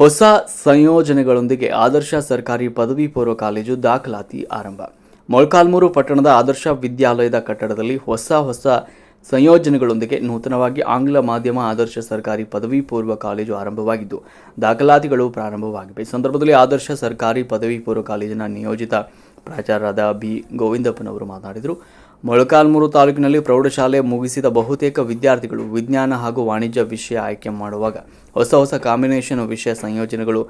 ಹೊಸ ಸಂಯೋಜನೆಗಳೊಂದಿಗೆ ಆದರ್ಶ ಸರ್ಕಾರಿ ಪದವಿ ಪೂರ್ವ ಕಾಲೇಜು ದಾಖಲಾತಿ ಆರಂಭ. ಮೊಳಕಾಲ್ಮೂರು ಪಟ್ಟಣದ ಆದರ್ಶ ವಿದ್ಯಾಲಯದ ಕಟ್ಟಡದಲ್ಲಿ ಹೊಸ ಹೊಸ ಸಂಯೋಜನೆಗಳೊಂದಿಗೆ ನೂತನವಾಗಿ ಆಂಗ್ಲ ಮಾಧ್ಯಮ ಆದರ್ಶ ಸರ್ಕಾರಿ ಪದವಿ ಪೂರ್ವ ಕಾಲೇಜು ಆರಂಭವಾಗಿದ್ದು, ದಾಖಲಾತಿಗಳು ಪ್ರಾರಂಭವಾಗಿವೆ. ಈ ಸಂದರ್ಭದಲ್ಲಿ ಆದರ್ಶ ಸರ್ಕಾರಿ ಪದವಿ ಪೂರ್ವ ಕಾಲೇಜಿನ ನಿಯೋಜಿತ ಪ್ರಾಚಾರ್ಯರಾದ ಬಿ. ಗೋವಿಂದಪ್ಪನವರು ಮಾತನಾಡಿದರು. ಮೊಳಕಾಲ್ಮೂರು ತಾಲೂಕಿನಲ್ಲಿ ಪ್ರೌಢಶಾಲೆ ಮುಗಿಸಿದ ಬಹುತೇಕ ವಿದ್ಯಾರ್ಥಿಗಳು ವಿಜ್ಞಾನ ಹಾಗೂ ವಾಣಿಜ್ಯ ವಿಷಯ ಆಯ್ಕೆ ಮಾಡುವಾಗ ಹೊಸ ಹೊಸ ಕಾಂಬಿನೇಷನ್ ವಿಷಯ ಸಂಯೋಜನೆಗಳು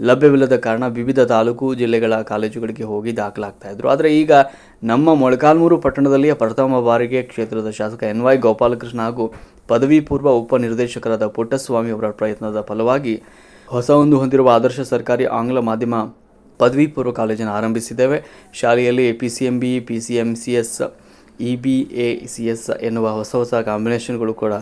ಲಭ್ಯವಿಲ್ಲದ ಕಾರಣ ವಿವಿಧ ತಾಲೂಕು ಜಿಲ್ಲೆಗಳ ಕಾಲೇಜುಗಳಿಗೆ ಹೋಗಿ ದಾಖಲಾಗ್ತಾ ಇದ್ರು. ಆದರೆ ಈಗ ನಮ್ಮ ಮೊಳಕಾಲ್ಮೂರು ಪಟ್ಟಣದಲ್ಲಿಯೇ ಪ್ರಥಮ ಬಾರಿಗೆ ಕ್ಷೇತ್ರದ ಶಾಸಕ ಎನ್ ವೈ ಗೋಪಾಲಕೃಷ್ಣ ಹಾಗೂ ಪದವಿ ಪೂರ್ವ ಉಪನಿರ್ದೇಶಕರಾದ ಪುಟ್ಟಸ್ವಾಮಿ ಅವರ ಪ್ರಯತ್ನದ ಫಲವಾಗಿ ಹೊಸ ಒಂದು ಹೊಂದಿರುವ ಆದರ್ಶ ಸರ್ಕಾರಿ ಆಂಗ್ಲ ಮಾಧ್ಯಮ ಪದವಿ ಪೂರ್ವ ಕಾಲೇಜನ್ನು ಆರಂಭಿಸಿದ್ದೇವೆ. ಶಾಲೆಯಲ್ಲಿ P C M B, P C M C S E B A C S ಎನ್ನುವ ಹೊಸ ಹೊಸ ಕಾಂಬಿನೇಷನ್ಗಳು ಕೂಡ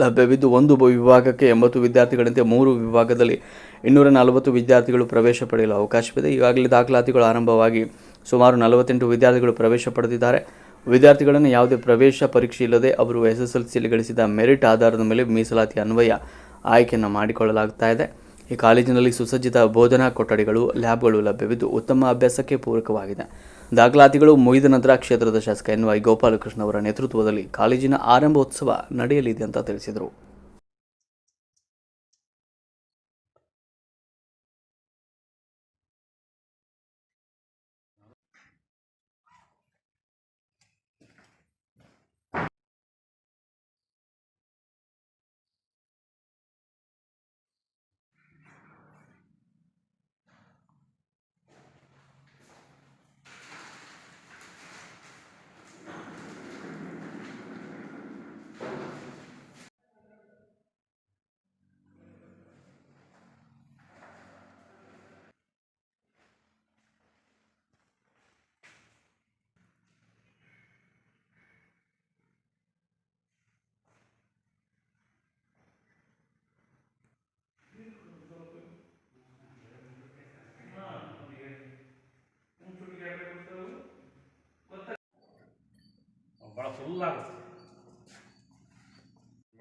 ಲಭ್ಯವಿದ್ದು ಒಂದು ವಿಭಾಗಕ್ಕೆ ಎಂಬತ್ತು ವಿದ್ಯಾರ್ಥಿಗಳಂತೆ ಮೂರು ವಿಭಾಗದಲ್ಲಿ ಇನ್ನೂರ ನಲವತ್ತು ವಿದ್ಯಾರ್ಥಿಗಳು ಪ್ರವೇಶ ಪಡೆಯಲು ಅವಕಾಶವಿದೆ. ಈಗಾಗಲೇ ದಾಖಲಾತಿಗಳು ಆರಂಭವಾಗಿ ಸುಮಾರು ನಲವತ್ತೆಂಟು ವಿದ್ಯಾರ್ಥಿಗಳು ಪ್ರವೇಶ ಪಡೆದಿದ್ದಾರೆ. ವಿದ್ಯಾರ್ಥಿಗಳನ್ನು ಯಾವುದೇ ಪ್ರವೇಶ ಪರೀಕ್ಷೆ ಇಲ್ಲದೆ ಅವರು ಎಸ್ ಎಸ್ ಎಲ್ ಸಿಯಲ್ಲಿ ಗಳಿಸಿದ ಮೆರಿಟ್ ಆಧಾರದ ಮೇಲೆ ಮೀಸಲಾತಿ ಅನ್ವಯ ಆಯ್ಕೆಯನ್ನು ಮಾಡಿಕೊಳ್ಳಲಾಗ್ತಾ ಇದೆ. ಈ ಕಾಲೇಜಿನಲ್ಲಿ ಸುಸಜ್ಜಿತ ಬೋಧನಾ ಕೊಠಡಿಗಳು, ಲ್ಯಾಬ್ಗಳು ಲಭ್ಯವಿದ್ದು ಉತ್ತಮ ಅಭ್ಯಾಸಕ್ಕೆ ಪೂರಕವಾಗಿದೆ. ದಾಖಲಾತಿಗಳು ಮುಗಿದ ನಂತರ ಕ್ಷೇತ್ರದ ಶಾಸಕ ಎನ್ ವೈ ಗೋಪಾಲಕೃಷ್ಣ ಅವರ ನೇತೃತ್ವದಲ್ಲಿ ಕಾಲೇಜಿನ ಆರಂಭೋತ್ಸವ ನಡೆಯಲಿದೆ ಅಂತ ತಿಳಿಸಿದರು.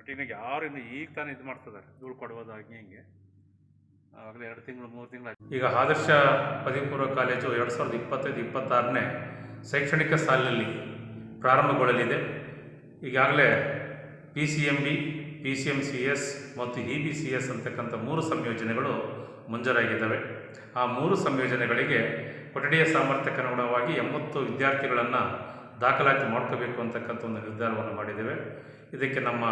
ಮೀಟಿಂಗ್ನಾಗ ಯಾರು ಇನ್ನು ಈಗ ತಾನೇ ಇದು ಮಾಡ್ತಿದ್ದಾರೆ, ಧೂಳು ಕೊಡುವುದು ಹಂಗೆ ಹಿಂಗೆ. ಆವಾಗಲೇ ಎರಡು ತಿಂಗಳು, ಮೂರು ತಿಂಗಳು ಈಗ ಆದರ್ಶ ಪದವಿಪೂರ್ವ ಕಾಲೇಜು ಎರಡು ಸಾವಿರದ ಇಪ್ಪತ್ತೈದು, ಇಪ್ಪತ್ತಾರನೇ ಶೈಕ್ಷಣಿಕ ಸಾಲಿನಲ್ಲಿ ಪ್ರಾರಂಭಗೊಳ್ಳಲಿದೆ. ಈಗಾಗಲೇ P C M B P C M C S ಮತ್ತು ಇ ಬಿ ಸಿ ಎಸ್ ಅಂತಕ್ಕಂಥ ಮೂರು ಸಂಯೋಜನೆಗಳು ಮಂಜೂರಾಗಿದ್ದಾವೆ. ಆ ಮೂರು ಸಂಯೋಜನೆಗಳಿಗೆ ಕೊಠಡಿಯ ಸಾಮರ್ಥ್ಯಕ್ಕೆ ಅನುಗುಣವಾಗಿ ಎಂಬತ್ತು ವಿದ್ಯಾರ್ಥಿಗಳನ್ನು ದಾಖಲಾತಿ ಮಾಡ್ಕೋಬೇಕು ಅಂತಕ್ಕಂಥ ಒಂದು ನಿರ್ಧಾರವನ್ನು ಮಾಡಿದ್ದೇವೆ. ಇದಕ್ಕೆ ನಮ್ಮ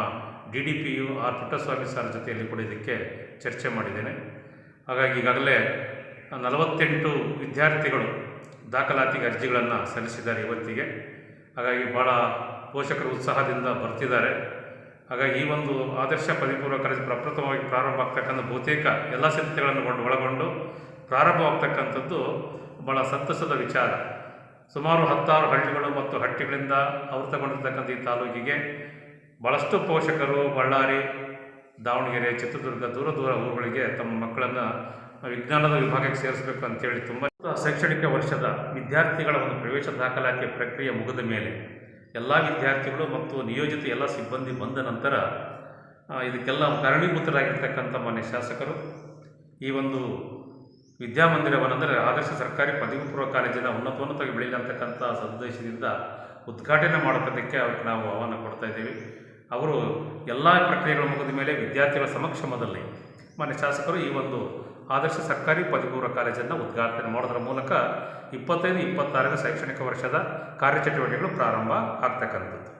D D P U R Puttaswamy sir ಜೊತೆಯಲ್ಲಿ ಕೂಡ ಇದಕ್ಕೆ ಚರ್ಚೆ ಮಾಡಿದ್ದೇನೆ. ಹಾಗಾಗಿ ಈಗಾಗಲೇ ನಲವತ್ತೆಂಟು ವಿದ್ಯಾರ್ಥಿಗಳು ದಾಖಲಾತಿಗೆ ಅರ್ಜಿಗಳನ್ನು ಸಲ್ಲಿಸಿದ್ದಾರೆ ಇವತ್ತಿಗೆ. ಹಾಗಾಗಿ ಭಾಳ ಪೋಷಕರು ಉತ್ಸಾಹದಿಂದ ಬರ್ತಿದ್ದಾರೆ. ಹಾಗಾಗಿ ಈ ಒಂದು ಆದರ್ಶ ಪರಿಪೂರ್ವ ಪೂರ್ವ ಕಾಲೇಜು ಪ್ರಪ್ರಥಮವಾಗಿ ಪ್ರಾರಂಭ ಆಗ್ತಕ್ಕಂಥ ಬಹುತೇಕ ಎಲ್ಲ ಸಿದ್ಧತೆಗಳನ್ನು ಒಳಗೊಂಡು ಪ್ರಾರಂಭವಾಗ್ತಕ್ಕಂಥದ್ದು ಭಾಳ ಸಂತಸದ ವಿಚಾರ. ಸುಮಾರು ಹತ್ತಾರು ಹಳ್ಳಿಗಳು ಮತ್ತು ಹಟ್ಟಿಗಳಿಂದ ಆವೃತಗೊಂಡಿರ್ತಕ್ಕಂಥ ತಗೊಂಡಿರ್ತಕ್ಕಂಥ ಈ ತಾಲೂಕಿಗೆ ಭಾಳಷ್ಟು ಪೋಷಕರು ಬಳ್ಳಾರಿ, ದಾವಣಗೆರೆ, ಚಿತ್ರದುರ್ಗ, ದೂರ ದೂರ ಊರುಗಳಿಗೆ ತಮ್ಮ ಮಕ್ಕಳನ್ನು ವಿಜ್ಞಾನದ ವಿಭಾಗಕ್ಕೆ ಸೇರಿಸಬೇಕು ಅಂತೇಳಿ ತುಂಬ ಶೈಕ್ಷಣಿಕ ವರ್ಷದ ವಿದ್ಯಾರ್ಥಿಗಳ ಒಂದು ಪ್ರವೇಶ ದಾಖಲಾತಿ ಪ್ರಕ್ರಿಯೆ ಮುಗಿದ ಮೇಲೆ ಎಲ್ಲ ವಿದ್ಯಾರ್ಥಿಗಳು ಮತ್ತು ನಿಯೋಜಿತ ಎಲ್ಲ ಸಿಬ್ಬಂದಿ ಬಂದ ನಂತರ ಇದಕ್ಕೆಲ್ಲ ಕಾರಣೀಭೂತರಾಗಿರ್ತಕ್ಕಂಥ ಮಾನ್ಯ ಶಾಸಕರು, ಈ ಒಂದು ವಿದ್ಯಾಮಂದಿರವನ್ನೆಂದರೆ ಆದರ್ಶ ಸರ್ಕಾರಿ ಪದವಿ ಪೂರ್ವ ಕಾಲೇಜಿನ ಉನ್ನತೋನ್ನತವಾಗಿ ಬೆಳೀಲಿ ಅಂತಕ್ಕಂಥ ಸದುದ್ದೇಶದಿಂದ ಉದ್ಘಾಟನೆ ಮಾಡೋದಕ್ಕೆ ಅವ್ರಿಗೆ ನಾವು ಆಹ್ವಾನ ಕೊಡ್ತಾ ಇದ್ದೀವಿ. ಅವರು ಎಲ್ಲ ಪ್ರಕ್ರಿಯೆಗಳು ಮುಗಿದ ಮೇಲೆ ವಿದ್ಯಾರ್ಥಿಗಳ ಸಮಕ್ಷಮದಲ್ಲಿ ಮಾನ್ಯ ಶಾಸಕರು, ಈ ಒಂದು ಆದರ್ಶ ಸರ್ಕಾರಿ ಪದವಿಪೂರ್ವ ಕಾಲೇಜನ್ನು ಉದ್ಘಾಟನೆ ಮಾಡೋದ್ರ ಮೂಲಕ ಇಪ್ಪತ್ತೈದು, ಇಪ್ಪತ್ತಾರನೇ ಶೈಕ್ಷಣಿಕ ವರ್ಷದ ಕಾರ್ಯಚಟುವಟಿಕೆಗಳು ಪ್ರಾರಂಭ ಆಗ್ತಕ್ಕಂಥದ್ದು.